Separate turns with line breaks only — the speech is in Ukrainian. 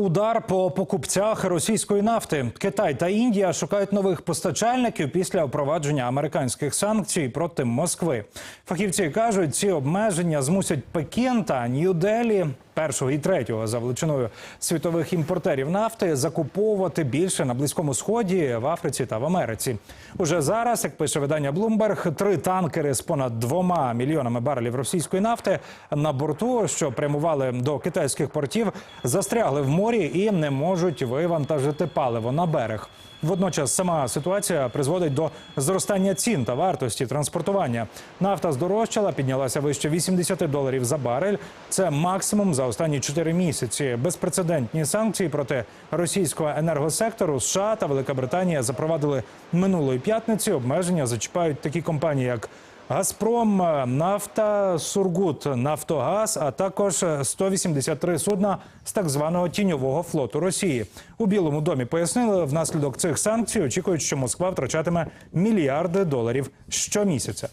Удар по покупцях російської нафти. Китай та Індія шукають нових постачальників після впровадження американських санкцій проти Москви. Фахівці кажуть, ці обмеження змусять Пекін та Нью-Делі, першого і третього за величиною світових імпортерів нафти, закуповувати більше на близькому сході, в Африці та в Америці. Уже зараз, як пише видання Bloomberg, три танкери з понад двома мільйонами барелів російської нафти на борту, що прямували до китайських портів, застрягли в морі і не можуть вивантажити паливо на берег. Водночас сама ситуація призводить до зростання цін та вартості транспортування. Нафта здорожчала, піднялася вище 80 доларів за барель. Це максимум за останні 4 місяці. Безпрецедентні санкції проти російського енергосектору США та Велика Британія запровадили минулої п'ятниці. Обмеження зачіпають такі компанії, як Газпром, Нафта, Сургут, Нафтогаз, а також 183 судна з так званого тіньового флоту Росії. У Білому домі пояснили, внаслідок цих санкцій очікують, що Москва втрачатиме мільярди доларів щомісяця.